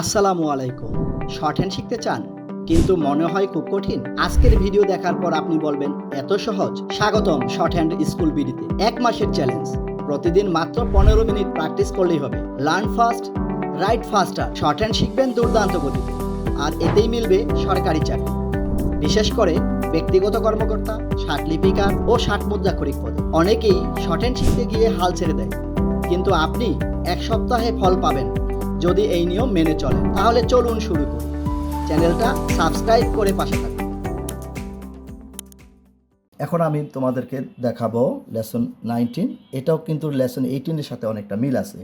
আসসালামু আলাইকুম। Short hand শিখতে চান, কিন্তু মনে হয় খুব কঠিন? আজকের ভিডিও দেখার পর আপনি বলবেন, এত সহজ? স্বাগতম শর্ট হ্যান্ড স্কুল বিডিতে। এক মাসের চ্যালেঞ্জ। প্রতিদিন মাত্র পনেরো মিনিট প্র্যাকটিস করলেই হবে। Learn fast, write faster. Shorthand শিখবেন দুর্দান্ত গতিতে। আর এতেই মিলবে সরকারি চাকরি। বিশেষ করে ব্যক্তিগত কর্মকর্তা ষাট লিপিকার ও ষাট মুদ্রাক্ষরিক পদে। অনেকেই শর্ট হ্যান্ড শিখতে গিয়ে হাল ছেড়ে দেয়। কিন্তু আপনি এক সপ্তাহে ফল পাবেন। যদি এই নিয়ম মেনে চলে তাহলে চলুন শুরু করি। চ্যানেলটা সাবস্ক্রাইব করে পাশে থাকুন। এখন আমি তোমাদেরকে দেখাবো লেসন নাইনটিন। এটাও কিন্তু লেসন এইটিনের সাথে অনেকটা মিল আছে।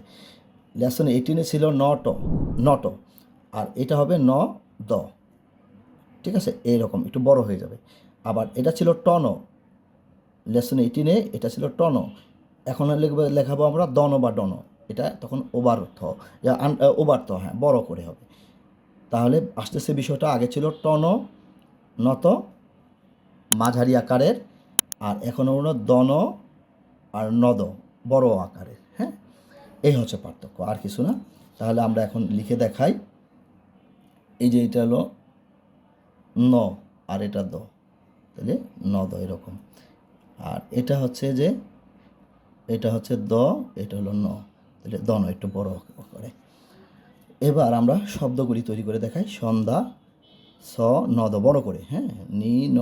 লেসন এইটিনে ছিল নট নট, আর এটা হবে ন, দ। ঠিক আছে? এইরকম, একটু বড় হয়ে যাবে। আবার এটা ছিল টন। লেসন এইটিনে এটা ছিল টন। এখন লিখবে, লেখাবো আমরা দন বা ডন। এটা তখন ওবার্থ ওবার্থ হ্যাঁ বড় করে হবে। তাহলে আসতেছে বিষয়টা আগে ছিল টন, নত, মাঝারি আকারের, আর এখন হলো দন আর নদ, বড় আকারের হ্যাঁ? এই হচ্ছে পার্থক্য, আর কিছু না। তাহলে আমরা এখন লিখে দেখাই। এই যে এটা হলো ন, আর এটা দ। তাহলে নদ এরকম। আর এটা হচ্ছে যে, এটা হচ্ছে দ, এটা হলো ন। দন একটু বড় করে। এবার আমরা শব্দগুলি তৈরি করে দেখাই। সন্ধ্যা, স নদ বড় করে হ্যাঁ? নি, ন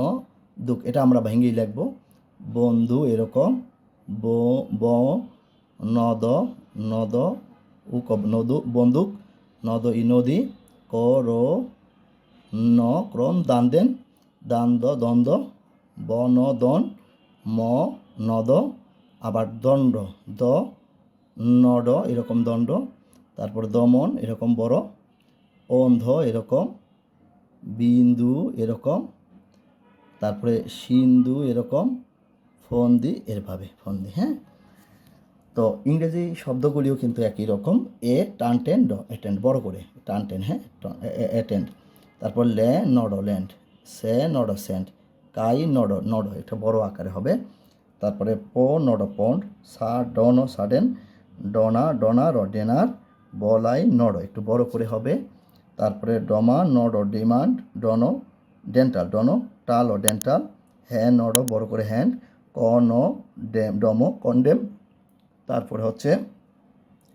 দুঃখ এটা আমরা ভেঙেই লিখব। বন্ধু এরকম, ব ব নদ নদ উক নদু বন্দুক নদ ই নদী ক, র, ন, ক্রম, দান, দেন, দান, দ দ্বন্দ্ব ব, ন, দন, ম নদ আবার দণ্ড, দ নড এরকম দণ্ড, তারপর দমন এরকম বড়, অন্ধ এরকম, বিন্দু এরকম, তারপরে সিন্ধু এরকম, ফন্দি এরভাবে, ফন্দি হ্যাঁ? তো ইংরেজি শব্দগুলিও কিন্তু একই রকম, এ, টান, টেন, ড, অ্যাটেন্ড, বড় করে, টান, টেন হ্যাঁ? অ্যাটেন্ড, তারপর লে, নড ল্যান্ড সে, নড সেন্ট কাই, নড নড এটা বড় আকারে হবে, তারপরে প, নড, পন্ড, সা ডন সাডেন ডনা ডনা র ডেনার বলাই নড একটু বড় করে হবে। তারপরে ডমা নড ডিমান্ড, ডন, ডেন্টাল, ডন, টাল ও ডেন্টাল হ্যাঁ নড বড় করে হ্যান্ড ক, ন, ডেম, ডমো, কন্ডেম। তারপরে হচ্ছে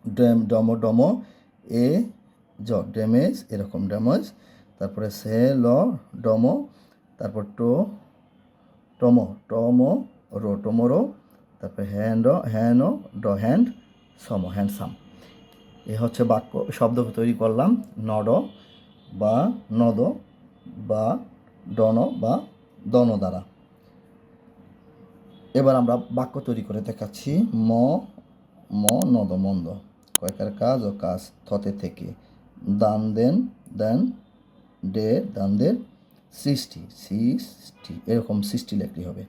ডেম, ডমো ডমো, এ, জ, ড্যামেজ, এরকম ড্যামেজ। তারপরে সে, ল, ডমো, তারপর টো, টমো টমো, রো টমোরো তারপরে হ্যান্ড হ্যান, ড, হ্যান্ড সম হ্যান্ডসাম এ হচ্ছে বাক্য, শব্দ তৈরি করলাম, নড বা নদ বা ডন বা দন দ্বারা। এবার আমরা বাক্য তৈরি করে দেখাচ্ছি, ম ম, নদ, মন্দ। কয়কার কাজ ও কাজ থতে থেকে। দান দেন দেন ডে দানদের সৃষ্টি সৃষ্টি। এরকম সৃষ্টি লেখতে হবে।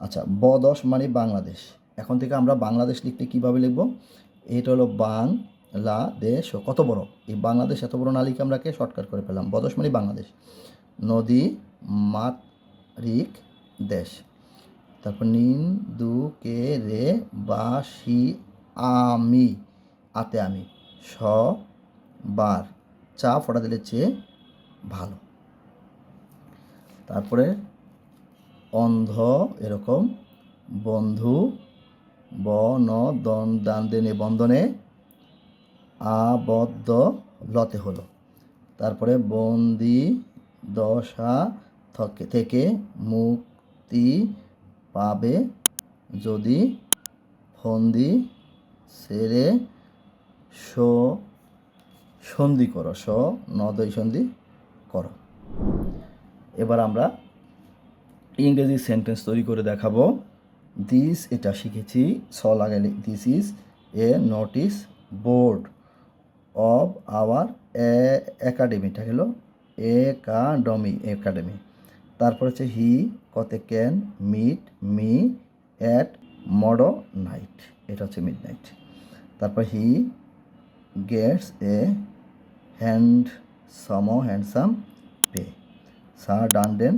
আচ্ছা ব দশ মানে বাংলাদেশ। এখন থেকে আমরা বাংলাদেশ লিখতে কীভাবে লিখব? এটা হলো বাংলা দেশ ও কত বড়? এই বাংলাদেশ এত বড় না লিখে আমরা কে শর্টকাট করে পেলাম বদশ মানে বাংলাদেশ। নদী মাতরিক দেশ। তারপর নিন, দু, কে, রে, বা সি আমি। আতে আমি। স, বার। চা ফোটা দিলে চেয়ে ভালো। তারপরে অন্ধ এরকম। বন্ধু ব ন দন দান দেনে বন্ধনে আবদ্ধ লতে হলো। তারপরে বন্দি দশা থকে- থেকে মুক্তি পাবে যদি ফন্দি সেরে সো সন্ধি করো। স নদই সন্ধি করো। এবার আমরা ইংরেজি সেন্টেন্স তৈরি করে দেখাবো। দিস এটা শিখেছি। স লাগাইলে this is a notice board of our একাডেমিটা হলো একাডেমি একাডেমি তারপর হচ্ছে হি কতে ক্যান মিট মি অ্যাট মডো নাইট এটা হচ্ছে মিড নাইট তারপর he gets a handsome handsome pay sir ডান্ডেন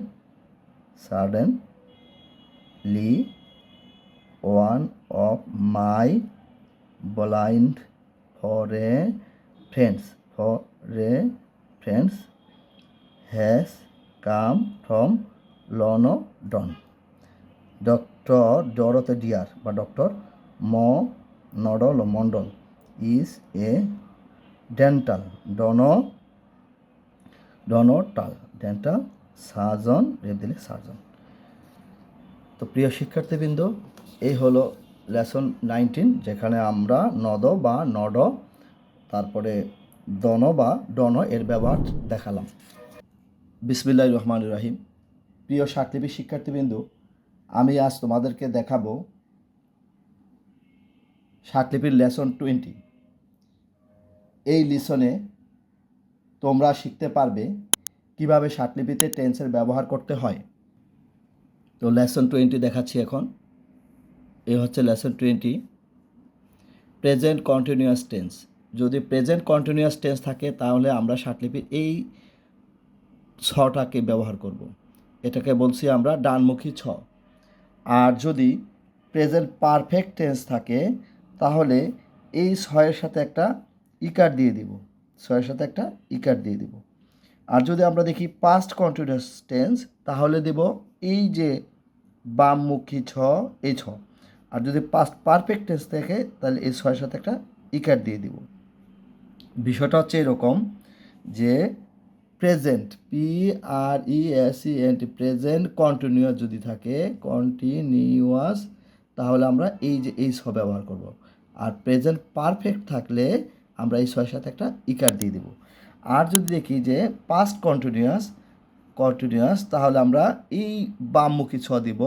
suddenly one of my blind for a friends for রে friends has come from London doctor ডরতে dear বা doctor ম নডল Mondal is a dental ডন ডনটাল ডেন্টাল সার্জন রেপ দিলে surgeon তো প্রিয় শিক্ষার্থীবৃন্দ এই হলো লেসন নাইনটিন, যেখানে আমরা নদ বা নড, তারপরে দন বা ডন এর ব্যবহার দেখালাম। বিসমিল্লাহ রহমান রাহিম। প্রিয় সাতলিপি শিক্ষার্থীবৃন্দ, আমি আজ তোমাদেরকে দেখাবো সাতলিপির লেসন টোয়েন্টি। এই লিসনে তোমরা শিখতে পারবে কীভাবে সাতলিপিতে টেন্সের ব্যবহার করতে হয়। তো লেসন টোয়েন্টি দেখাচ্ছি এখন। এ হচ্ছে lesson twenty. Present continuous tense. যদি প্রেজেন্ট কন্টিনিউয়াস টেন্স থাকে, তাহলে আমরা সাতলিপির এই ছটাকে ব্যবহার করব। এটাকে বলছি আমরা ডানমুখী ছ। আর যদি প্রেজেন্ট পারফেক্ট টেন্স থাকে, তাহলে এই ছয়ের সাথে একটা ইকার দিয়ে দিব। ছয়ের সাথে একটা ইকার দিয়ে দিব। আর যদি আমরা দেখি পাস্ট কন্টিনিউয়াস টেন্স তাহলে দেব এই যে বামমুখী ছ, এই ছ। আর যদি পাস্ট পারফেক্ট টেন্স থাকে তাহলে এই ছয়ের সাথে একটা ইকার দিয়ে দিব। বিষয়টা হচ্ছে এরকম যে present P R E S E N T present continuous যদি থাকে কন্টিনিউয়াস তাহলে আমরা এই যে এই ছ ব্যবহার করব। আর প্রেজেন্ট পারফেক্ট থাকলে আমরা এই ছয়ের সাথে একটা ইকার দিয়ে দিব। আর যদি দেখি যে পাস্ট কন্টিনিউয়াস কন্টিনিউয়াস তাহলে আমরা এই বামমুখী ছ দিব।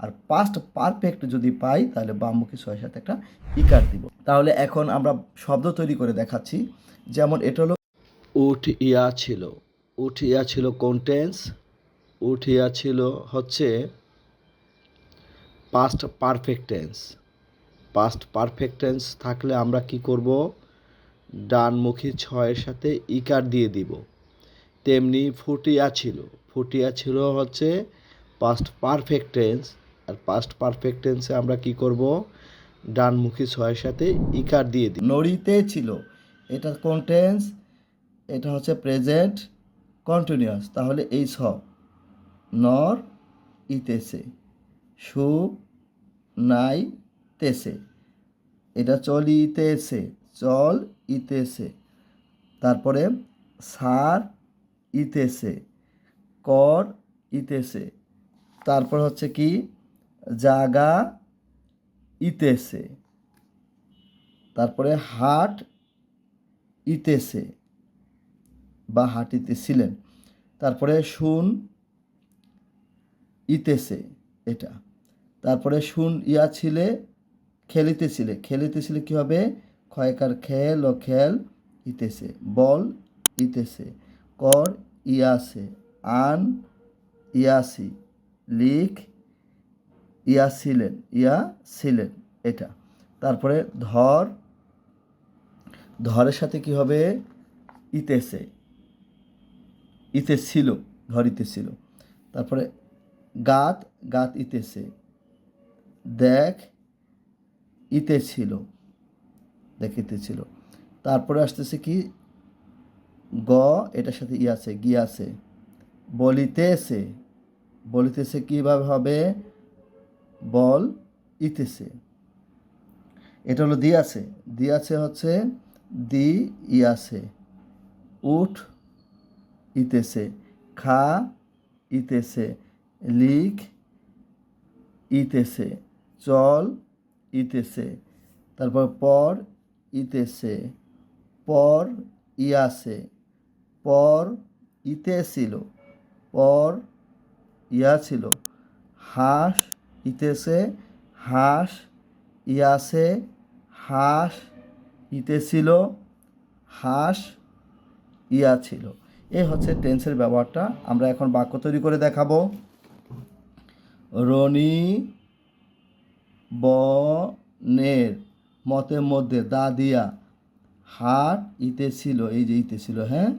আর পাস্ট পারফেক্ট যদি পাই, তাহলে বামমুখী ছয়ের সাথে একটা ইকার দিব। তাহলে এখন আমরা শব্দ তৈরি করে দেখাচ্ছি। যেমন এটা হলো উঠ ইয়া ছিল। উঠ ইয়া ছিল কোন টেন্স উঠ ইয়া ছিল হচ্ছে past perfect tense past perfect tense থাকলে আমরা কি করব? ডানমুখী ছয়ের সাথে ইকার দিয়ে দিব। তেমনি ফুটিয়া ছিল। ফুটিয়া ছিল হচ্ছে পাস্ট পারফেক্ট টেন্স আর পাস্ট পারফেক্ট টেন্সে আমরা কি করব? ডানমুখী ছয়ের সাথে ইকার দিয়ে দিই। নড়িতে ছিল। এটা কোন টেন্স এটা হচ্ছে প্রেজেন্ট কন্টিনিউয়াস তাহলে এই ছ। নর ইতেছে। সু নাই তেছে। এটা চলিতেছে চল ইতেছে। তারপরে সার ইতেছে। কর ইতেছে। তারপর হচ্ছে কি? জাগা ইতেছে। তারপরে হাট ইতেছে বা হাঁটিতেছিলেন তারপরে শুন ইতেছে এটা। তারপরে শুন ইয়া ছিলে, খেলিতেছিলে। খেলিতেছিলে কী হবে? ক্ষয়কার খেল ও খেল ইতেছে, বল ইতেছে, কর ইয়াসে আন ইয়াসি লিখ ইয়া ছিলেন ইয়া ছিলেন এটা। তারপরে ধর, ধরের সাথে কি হবে? ইতেছে। ইতে ছিল, ধর ইতে ছিল। তারপরে গাত গাত ইতেছে। দেখ, ইতে ছিল। দেখিতে ছিল। তারপরে আসতেছে কি? গ, এটার সাথে ই আছে, গি বলিতেছে। বলিতেছে কীভাবে হবে? বল ইতেছে। এটা হলো দি আছে। দি আছে হচ্ছে দি ই আছে। উঠ ইতেছে। খা ইতেছে। লিখ ইতেছে। চল ইতেছে। তারপর পর ইতেছে। পর ইয়াছে পর ইতে ছিল। পর ইয়া ছিল। হাঁস ইতেছে, হাঁস, ইয়াছে, হাঁস ইতে ছিল হাঁস ইয়া ছিল এই হচ্ছে টেন্সের ব্যবহারটা। আমরা এখন বাক্য তৈরি করে দেখাবো। রনি বনের মতের মধ্যে দা দিয়া হাট ইতে ছিল এই যে ইতে ছিল হ্যাঁ?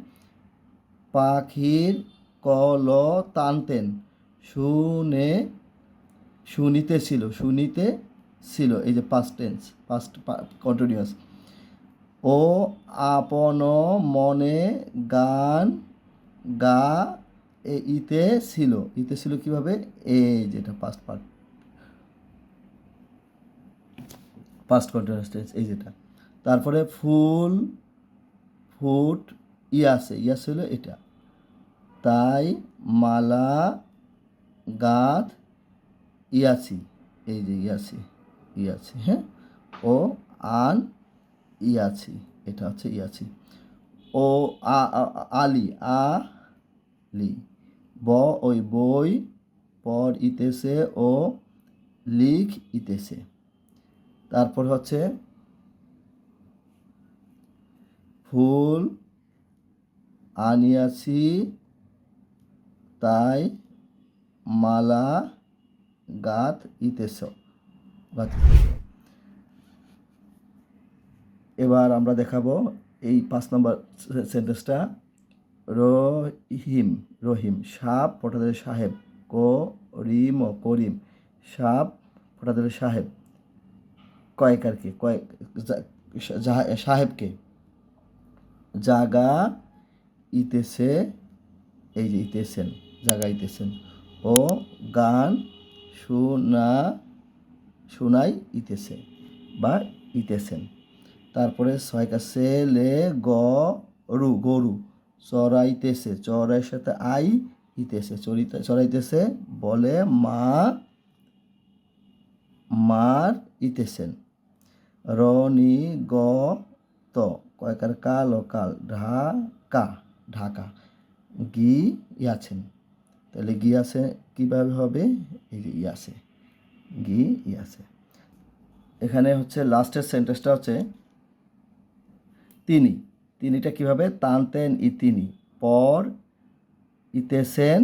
পাখির কল টানতেন শুনে শুনিতে ছিল শুনিতে ছিল, এই যে পাস্ট টেন্স পাস্ট কন্টিনিউয়াস ও আপন মনে গান গা এ ইতে ছিল ইতে ছিল কীভাবে? এই যেটা past part past continuous tense এই যেটা। তারপরে ফুল, ফুট, ইয়াসে, ইয়াস হলো এটা। তাই মালা গাঁথ ইয়াছি এই যে ইয়াছি ইয়াছি হ্যাঁ? ও আন ইয়াছি এটা হচ্ছে ইয়াছি ও আলি, আ, লি, ব, ওই বই পর ইতেছে ও লিখ ইতেছে। তারপর হচ্ছে ফুল আনিয়াছি তাই মালা গাত ইতেছ। গাত। এবার আমরা দেখাবো এই পাঁচ নম্বর সেন্টেন্সটা রহিম রহিম, সাপ পটাদের সাহেব, করিম ও করিম। সাপ পটাদের সাহেব। কয়েক জা- জা- সাহেবকে। জাগা ইতেছে, এই যে ইতেছেন, জাগা ইতেছেন। ও গান শোনা, শোনাই ইতেছে বা ইতেছেন। তারপরে ছয় কাছে লে গরু গরু চড়াইতেছে চড়াইয়ের সাথে আই ইতেছে চড়িতে চড়াইতেছে বলে মা, মার ইতেছেন। রনি গ, ত, কয়কার কাল ও কাল ঢাকা ঢাকা, গি, ইয়াছেন। তাহলে গি আছে কীভাবে হবে? এই যে ইয়াছে গি ইয়াছে এখানে হচ্ছে লাস্টের সেন্টেন্সটা হচ্ছে তিনি। তিনিটা কীভাবে? ই, তিনি। পর ইতেছেন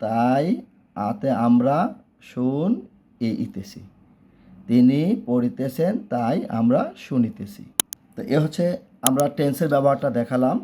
তাই, আতে, আমরা, শুন, এ ইতেছি তিনি পড়িতেছেন তাই, আমরা শুনিতেছি তো এ হচ্ছে আমরা টেন্সের ব্যবহারটা দেখালাম।